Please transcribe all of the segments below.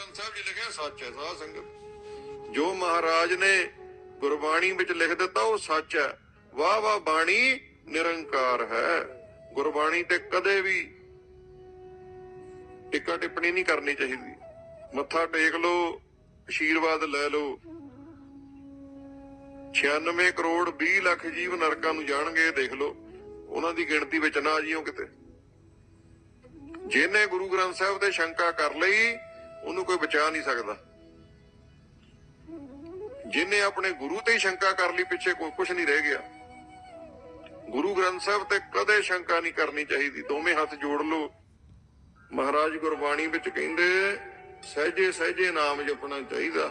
ਗ੍ਰੰਥ ਸਾਹਿਬ ਜੀ ਲਿਖਿਆ, ਸੱਚ ਹੈ, ਸਾਧ ਸੰਗਤ। ਜੋ ਮਹਾਰਾਜ ਨੇ ਗੁਰਬਾਣੀ ਵਿੱਚ ਲਿਖ ਦਿੱਤਾ, ਉਹ ਸੱਚ ਹੈ। ਵਾਹ ਵਾਹ, ਬਾਣੀ ਨਿਰੰਕਾਰ ਹੈ। ਗੁਰਬਾਣੀ ਤੇ ਕਦੇ ਵੀ ਟਿੱਕਾ ਟਿੱਪਣੀ ਨਹੀਂ ਕਰਨੀ ਚਾਹੀਦੀ। ਮੱਥਾ ਟੇਕ ਲਓ ਆਸ਼ੀਰਵਾਦ ਲੈ ਲਓ। 96 ਕਰੋੜ 20 ਲੱਖ ਜੀਵ ਨਰਕਾਂ ਨੂੰ ਜਾਣਗੇ, ਦੇਖ ਲਓ। ਉਹਨਾਂ ਦੀ ਗਿਣਤੀ ਵਿੱਚ ਨਾ ਆ ਜਿਓ ਕਿਤੇ। ਜਿਹਨੇ ਗੁਰੂ ਗ੍ਰੰਥ ਸਾਹਿਬ ਤੇ ਸ਼ੰਕਾ ਕਰ ਲਈ ਉਹਨੂੰ ਕੋਈ ਬਚਾ ਨਹੀਂ ਸਕਦਾ। ਜਿਹਨੇ ਆਪਣੇ ਗੁਰੂ ਤੇ ਹੀ ਸ਼ੰਕਾ ਕਰ ਲਈ, ਪਿੱਛੇ ਕੋਈ ਕੁਝ ਨਹੀਂ ਰਹਿ ਗਿਆ। ਗੁਰੂ ਗ੍ਰੰਥ ਸਾਹਿਬ ਤੇ ਕਦੇ ਸ਼ੰਕਾ ਨਹੀਂ ਕਰਨੀ ਚਾਹੀਦੀ। ਦੋਵੇਂ ਹੱਥ ਜੋੜ ਲਓ। ਮਹਾਰਾਜ ਗੁਰਬਾਣੀ ਵਿੱਚ ਕਹਿੰਦੇ, ਸਹਜੇ ਸਹਜੇ ਨਾਮ ਜਪਣਾ ਚਾਹੀਦਾ।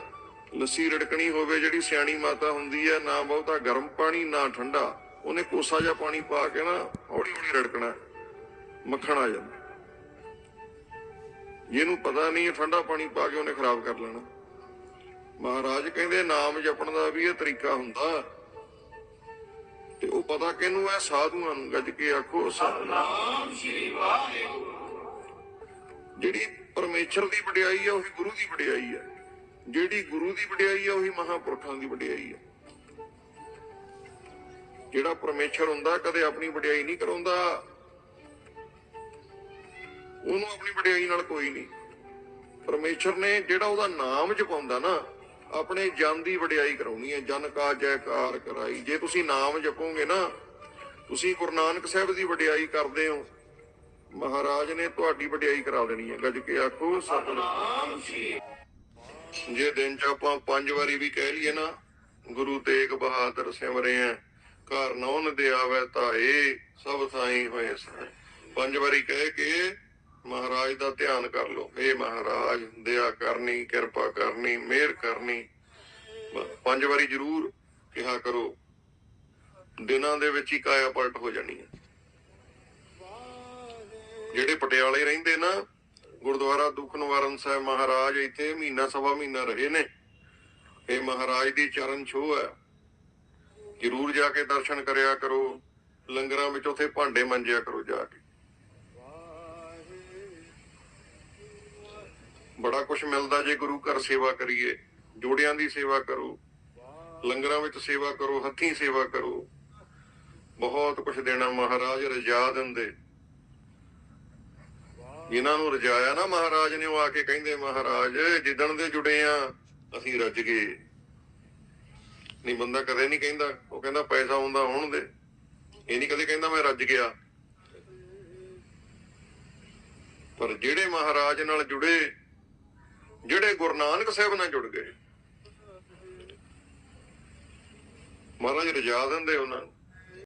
ਲੱਸੀ ਰੜਕਣੀ ਹੋਵੇ, ਜਿਹੜੀ ਸਿਆਣੀ ਮਾਤਾ ਹੁੰਦੀ ਹੈ, ਨਾ ਬਹੁਤਾ ਗਰਮ ਪਾਣੀ, ਨਾ ਠੰਡਾ। ਉਹਨੇ ਕੋਸਾ ਜਿਹਾ ਪਾਣੀ ਪਾ ਕੇ ਨਾ ਹੌਲੀ ਹੌਲੀ ਰੜਕਣਾ। ਮੱਖਣ ਆ ਜਾਂਦਾ। ਜਿਹਨੂੰ ਪਤਾ ਨਹੀਂ ਠੰਡਾ ਪਾਣੀ ਪਾ ਕੇ ਉਹਨੇ ਖਰਾਬ ਕਰ ਲੈਣਾ। ਮਹਾਰਾਜ ਕਹਿੰਦੇ ਨਾਮ ਜਪਣ ਦਾ ਵੀ ਇਹ ਤਰੀਕਾ ਹੁੰਦਾ। ਤੇ ਉਹ ਪਤਾ ਕਿਹਨੂੰ ਹੈ? ਸਾਧੂਆਂ ਨੂੰ। ਗੱਜ ਕੇ ਆਖੋ ਸਤਨਾਮ ਸ਼੍ਰੀ ਵਾਹਿਗੁਰੂ। ਜਿਹੜੀ ਪਰਮੇਸ਼ਰ ਦੀ ਵਡਿਆਈ ਹੈ ਉਹੀ ਗੁਰੂ ਦੀ ਵਡਿਆਈ ਹੈ ਜਿਹੜੀ ਗੁਰੂ ਦੀ ਵਡਿਆਈ ਹੈ ਉਹੀ ਮਹਾਪੁਰਖਾਂ ਦੀ ਵਡਿਆਈ ਹੈ ਜਿਹੜਾ ਪਰਮੇਸ਼ਰ ਹੁੰਦਾ ਕਦੇ ਆਪਣੀ ਵਡਿਆਈ ਨਹੀਂ ਕਰਾਉਂਦਾ। ਉਹਨੂੰ ਆਪਣੀ ਵਡਿਆਈ ਨਾਲ ਕੋਈ ਨਹੀਂ। ਪਰਮੇਸ਼ਰ ਨੇ ਜਿਹੜਾ ਉਹਦਾ ਨਾਮ ਜਪਾਉਂਦਾ ਨਾ, ਆਪਣੇ ਜਨ ਦੀ ਵਡਿਆਈ ਕਰਾਉਣੀ ਹੈ। ਜਨ ਕਾ ਜੈਕਾਰ ਕਰਾਈ। ਜੇ ਤੁਸੀਂ ਨਾਮ ਜਪੋਗੇ ਨਾ, ਤੁਸੀਂ ਗੁਰੂ ਨਾਨਕ ਸਾਹਿਬ ਦੀ ਵਡਿਆਈ ਕਰਦੇ ਹੋ। ਮਹਾਰਾਜ ਨੇ ਤੁਹਾਡੀ ਵਡਿਆਈ ਕਰਾ ਦੇਣੀ ਹੈ। ਗੱਜ ਕੇ ਆਖੋ, ਸਤਨਾਮ ਜੇ। ਦਿਨ ਚ ਆਪਾਂ ਪੰਜ ਵਾਰੀ ਵੀ ਕਹਿ ਲਈਏ ਨਾ, ਗੁਰੂ ਤੇਗ ਬਹਾਦਰ ਸਿਮਰੇ ਆ ਘਰ ਨੌਨ ਦੇ ਆਵੇ ਧਾਏ, ਸਭ ਥਾਈ ਹੋਏ ਸਨ। ਪੰਜ ਵਾਰੀ ਕਹਿ ਕੇ ਮਹਾਰਾਜ ਦਾ ਧਿਆਨ ਕਰ ਲਓ। ਏ ਮਹਾਰਾਜ, ਦਇਆ ਕਰਨੀ, ਕਿਰਪਾ ਕਰਨੀ, ਮਿਹਰ ਕਰਨੀ। ਪੰਜ ਵਾਰੀ ਜ਼ਰੂਰ ਕਿਹਾ ਕਰੋ, ਦਿਨਾਂ ਦੇ ਵਿੱਚ ਹੀ ਕਾਇਆ ਪਲਟ ਹੋ ਜਾਣੀ ਹੈ। ਜਿਹੜੇ ਪਟਿਆਲੇ ਰਹਿੰਦੇ ਨਾ, ਗੁਰਦੁਆਰਾ ਦੁੱਖ ਨਿਵਾਰਨ ਸਾਹਿਬ ਮਹਾਰਾਜ ਇੱਥੇ ਮਹੀਨਾ ਸਵਾ ਮਹੀਨਾ ਰਹੇ ਨੇ। ਇਹ ਮਹਾਰਾਜ ਦੀ ਚਰਨ ਛੋਹ ਹੈ। ਜਰੂਰ ਜਾ ਕੇ ਦਰਸ਼ਨ ਕਰਿਆ ਕਰੋ। ਲੰਗਰਾਂ ਵਿੱਚ ਉੱਥੇ ਭਾਂਡੇ ਮੰਜਿਆ ਕਰੋ ਜਾ ਕੇ। ਬੜਾ ਕੁਝ ਮਿਲਦਾ ਜੇ ਗੁਰੂ ਘਰ ਸੇਵਾ ਕਰੀਏ, ਜੋੜਿਆਂ ਦੀ ਸੇਵਾ ਕਰੋ, ਲੰਗਰਾਂ ਵਿੱਚ ਸੇਵਾ ਕਰੋ, ਹੱਥੀਂ ਸੇਵਾ ਕਰੋ, ਬਹੁਤ ਕੁਝ ਦੇਣਾ ਮਹਾਰਾਜ, ਰਜਾ ਦਿੰਦੇ। ਜਿਨ੍ਹਾਂ ਨੂੰ ਰਜਾਇਆ ਨਾ ਮਹਾਰਾਜ ਨੇ, ਉਹ ਆ ਕੇ ਕਹਿੰਦੇ, ਮਹਾਰਾਜ, ਜਿੱਦਣ ਦੇ ਜੁੜੇ ਆ, ਅਸੀਂ ਰੱਜ ਗਏ। ਨਹੀਂ, ਬੰਦਾ ਕਦੇ ਨਹੀਂ ਕਹਿੰਦਾ, ਉਹ ਕਹਿੰਦਾ, ਪੈਸਾ ਹੁੰਦਾ ਹੋਣ ਦੇ। ਇਹ ਨਹੀਂ ਕਦੇ ਕਹਿੰਦਾ, ਮੈਂ ਰੱਜ ਗਿਆ। ਪਰ ਜਿਹੜੇ ਮਹਾਰਾਜ ਨਾਲ ਜੁੜੇ ਜਿਹੜੇ ਗੁਰੂ ਨਾਨਕ ਸਾਹਿਬ ਨਾਲ ਜੁੜ ਗਏ। ਮਹਾਰਾਜ ਰਜਾ ਦਿੰਦੇ ਉਹਨਾਂ ਨੂੰ।